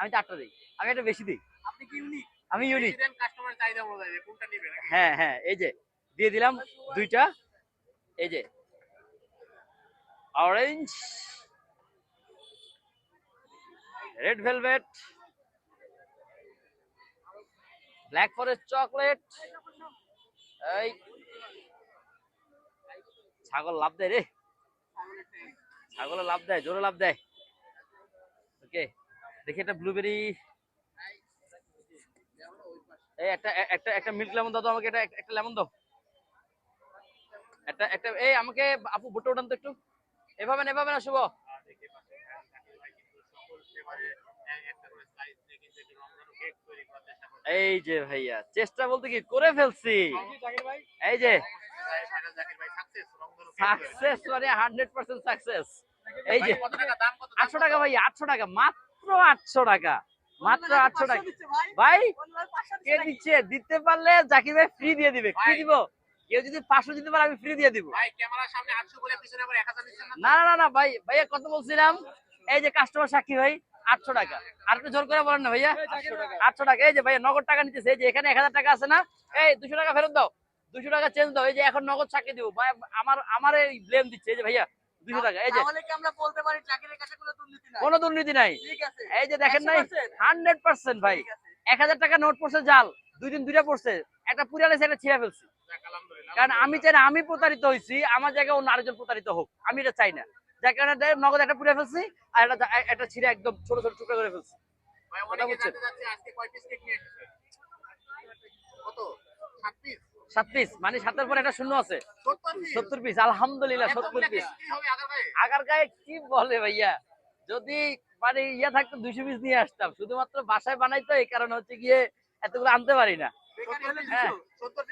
আমি তো আটটা দিই। আমি একটা বেশি দিই। আপনি কি ইউনিক আমি ইউনিক কাস্টমার চাহিদা অনুযায়ী কোনটা নেবেন? হ্যাঁ হ্যাঁ এই যে দিয়ে দিলাম দুইটা। এই যে orange red velvet black forest chocolate এই ছাগল লাভ দেয় রে। ছাগলে লাভ দেয় জোরে লাভ দেয়। ওকে দেখি একটা ব্লুবেরি এই একটা একটা একটা মিল্ক লেমন দাও আমাকে এটা একটা- একটা লেমন দাও। একটা একটা এই আমাকে আপু ভুট্টা উঠান তো একটু। এভাবে এভাবে না শুভ এই যে ভাইয়া চেষ্টা বলতে কি করে ফেলছি। এই যে। সাকসেস মানে হান্ড্রেড পার্সেন্ট সাকসেস এই যে আটশো টাকা ভাই আটশো টাকা মাত্র আটশো টাকা মাত্র আটশো টাকা। ভাই। কে দিচ্ছে? দিতে পারলে জাকির ভাই ফ্রি দিয়ে দিবে কি দিব। কেউ যদি পাঁচশো দিতে পারে আমি ফ্রি দিয়ে দিব। ভাই ক্যামেরার সামনে 800 বলে পিছনে আবার 1000 নিচ্ছেন না না না না না ভাই ভাইয়া কত বলছিলাম। এই যে কাস্টমার সাক্ষী ভাই আটশো টাকা। আর একটু জোর করে বলেন না ভাইয়া। আটশো টাকা। এই যে ভাইয়া নগদ টাকা নিতেছে। এই যে এখানে এক হাজার টাকা আছে না? এই দুশো টাকা ফেরত দাও। দুশো টাকা চেঞ্জ দাও। এই যে এখন নগদ সাক্ষী দিব। ভাই আমার আমার এই ব্লেম দিচ্ছে। এই যে ভাইয়া দুশো টাকা এই যে। তাহলে কি আমরা বলতে পারি চাকরির কাছে কোনো দুর্নীতি নাই? কোনো দুর্নীতি নাই। ঠিক আছে। এই যে দেখেন নাই 100% হান্ড্রেড পার্সেন্ট ভাই। ঠিক আছে। এক হাজার টাকা নোট পড়ছে জাল। দুই দিন দুইটা পড়ছে। একটা পুরালে একটা ছিঁড়ে ফেলছি। কারণ আমি চাই না আমি প্রতারিত হয়েছি আমার জায়গায় অন্য আরেকজন প্রতারিত হোক। আমি এটা চাই না। যার কারণে নগদ একটা পুড়ে ফেলছি আর একটা একটা ছিঁড়ে একদম ছোট ছোট টুকরো করে ফেলছি। কথা বুঝছেন? আজকে কয় পিস কেক নিয়ে এসেছে? কত? 7 পিস সাত পিস মানে সাতের পর শূন্য আছে। সত্তর পিস আলহামদুলিল্লাহ সত্তর পিস আগার গায়ে? কি বলে ভাইয়া? যদি মানে ইয়া থাকতো দুইশো পিস নিয়ে আসতাম। শুধুমাত্র বাসায় বানাইতো এই কারণে হচ্ছে গিয়ে এতগুলো আনতে পারি না। হ্যাঁ। 200 70 পিস